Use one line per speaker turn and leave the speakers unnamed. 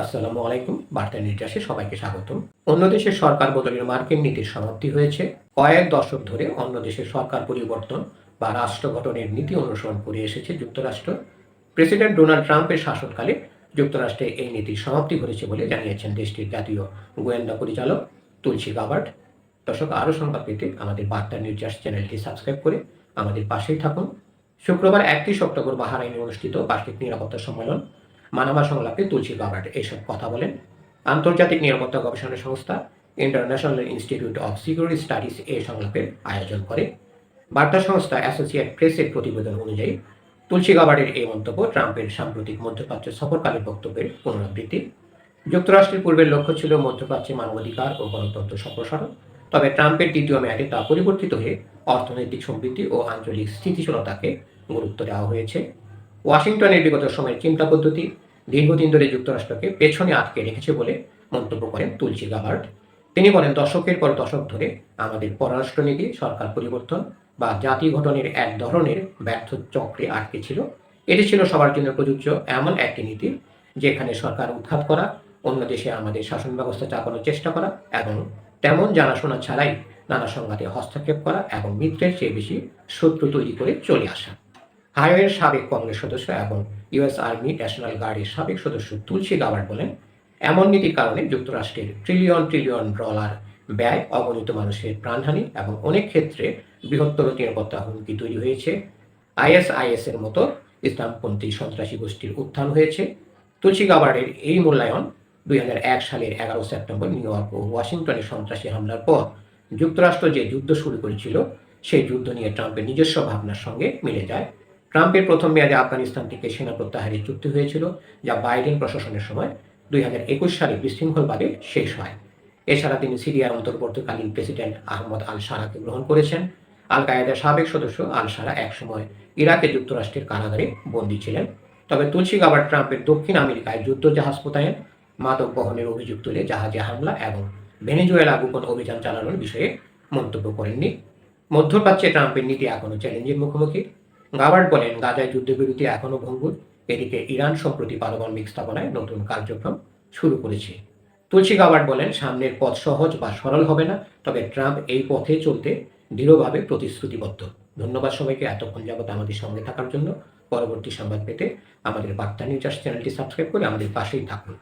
আসসালামু আলাইকুম, বার্তা নির্যাসে সবাইকে স্বাগতম। অন্য দেশের সরকার বদলের মার্কিন নীতির সমাপ্তি হয়েছে। কয়েক দশক ধরে অন্য দেশের সরকার পরিবর্তন বা রাষ্ট্র গঠনের নীতি অনুসরণ করে এসেছে যুক্তরাষ্ট্র। প্রেসিডেন্ট ডোনাল্ড ট্রাম্পের শাসনকালে যুক্তরাষ্ট্রে এই নীতির সমাপ্তি ঘটেছে বলে জানিয়েছেন দেশটির জাতীয় গোয়েন্দা পরিচালক তুলসী গাবার্ড দর্শক, আরও সংবাদ পেতে আমাদের বার্তা নির্যাস চ্যানেলটি সাবস্ক্রাইব করে আমাদের পাশেই থাকুন। শুক্রবার একত্রিশ অক্টোবর বাহারাইনে অনুষ্ঠিত বার্ষিক নিরাপত্তা সম্মেলন। মানামা সংলাপে তুলসী গাবার্ড এসব কথা বলেন আন্তর্জাতিক নিরাপত্তা গবেষণা সংস্থা international institute of security studies এই সংলাপের আয়োজন করে। বার্তা সংস্থা অ্যাসোসিয়েট প্রেসের প্রতিবেদন অনুযায়ী তুলসী গাবার্ডের এই মন্তব্য ট্রাম্পের সাম্প্রতিক মধ্যপ্রাচ্য সফরকালীন বক্তব্যের পুনরাবৃত্তি। যুক্তরাষ্ট্রের পূর্বের লক্ষ্য ছিল মধ্যপ্রাচ্যে মানবাধিকার ও গণতন্ত্র সম্প্রসারণ, তবে ট্রাম্পের দ্বিতীয় মেয়াদে তা পরিবর্তিত হয়ে অর্থনৈতিক সমৃদ্ধি ও আঞ্চলিক স্থিতিশীলতাকে গুরুত্ব দেওয়া হয়েছে। ওয়াশিংটনের বিগত সময়ের চিন্তা পদ্ধতি দীর্ঘদিন ধরে যুক্তরাষ্ট্রকে পেছনে আটকে রেখেছে বলে মন্তব্য করেন তুলসী গাবার্ড তিনি বলেন, দশকের পর দশক ধরে আমাদের পররাষ্ট্রনীতি, সরকার পরিবর্তন বা জাতি গঠনের এক ধরনের ব্যর্থ চক্রে আটকে ছিল। এটি ছিল সবার জন্য প্রযোজ্য এমন একটি নীতি যেখানে সরকার উৎখাত করা, অন্য দেশে আমাদের শাসন ব্যবস্থা চাপানোর চেষ্টা করা এবং তেমন জানাশোনা ছাড়াই নানা সংঘাতে হস্তক্ষেপ করা এবং মিত্রের চেয়ে বেশি শত্রু তৈরি করে চলে আসা। হাইওয়ের সাবেক কংগ্রেস সদস্য এবং ইউএস আর্মি ন্যাশনাল গার্ডের সাবেক সদস্য তুলসী গাওয়ার্ড বলেন, এমন নীতির কারণে যুক্তরাষ্ট্রের ট্রিলিয়ন ট্রিলিয়ন ডলার ব্যয় অগণিত মানুষের প্রাণহানি এবং অনেক ক্ষেত্রে বৃহত্তর নিরাপত্তা হুমকি তৈরি হয়েছে। আইএসআইএস এর মতো ইসলামপন্থী সন্ত্রাসী গোষ্ঠীর উত্থান হয়েছে। তুলসী গাবার্ডের এই মূল্যায়ন দুই হাজার এক সালের এগারো সেপ্টেম্বর নিউ ইয়র্ক ও ওয়াশিংটনে সন্ত্রাসী হামলার পর যুক্তরাষ্ট্র যে যুদ্ধ শুরু করেছিল, সেই যুদ্ধ নিয়ে ট্রাম্পের নিজস্ব ভাবনার সঙ্গে মিলে যায়। ট্রাম্পের প্রথম মেয়াদে আফগানিস্তান থেকে সেনা প্রত্যাহারের চুক্তি হয়েছিল, যা বাইডেন প্রশাসনের সময় দুই হাজার একুশ সালে বিশৃঙ্খলভাবে শেষ হয়। এছাড়া তিনি সিরিয়ার অন্তর্বর্তীকালীন প্রেসিডেন্ট আহমদ আল সারাকে গ্রহণ করেছেন। আল কায়েদার সাবেক সদস্য আল সারা একসময় ইরাকে যুক্তরাষ্ট্রের কারাগারে বন্দী ছিলেন। তবে তুলসী গাবার ট্রাম্পের দক্ষিণ আমেরিকায় যুদ্ধ জাহাজ মোতায়েন, মাদক বহনের অভিযোগ তুলে জাহাজে হামলা এবং ভেনেজুয়েলা গোপন অভিযান চালানোর বিষয়ে মন্তব্য করেননি। মধ্যপ্রাচ্যে ট্রাম্পের নীতি এখনও চ্যালেঞ্জের মুখোমুখি। গাবার্ড বলেন, গাজায় যুদ্ধবিরতি এখনও ভঙ্গুর। এদিকে ইরান সম্প্রতি পারমাণবিক স্থাপনায় নতুন কার্যক্রম শুরু করেছে। তুলসী গাবার্ড বলেন, সামনের পথ সহজ বা সরল হবে না, তবে ট্রাম্প এই পথে চলতে দৃঢ়ভাবে প্রতিশ্রুতিবদ্ধ। ধন্যবাদ সবাইকে, এতক্ষণ যাবত আমাদের সঙ্গে থাকার জন্য। পরবর্তী সংবাদ পেতে আমাদের বার্তা নিউজ চ্যানেলটি সাবস্ক্রাইব করে আমাদের পাশেই থাকুন।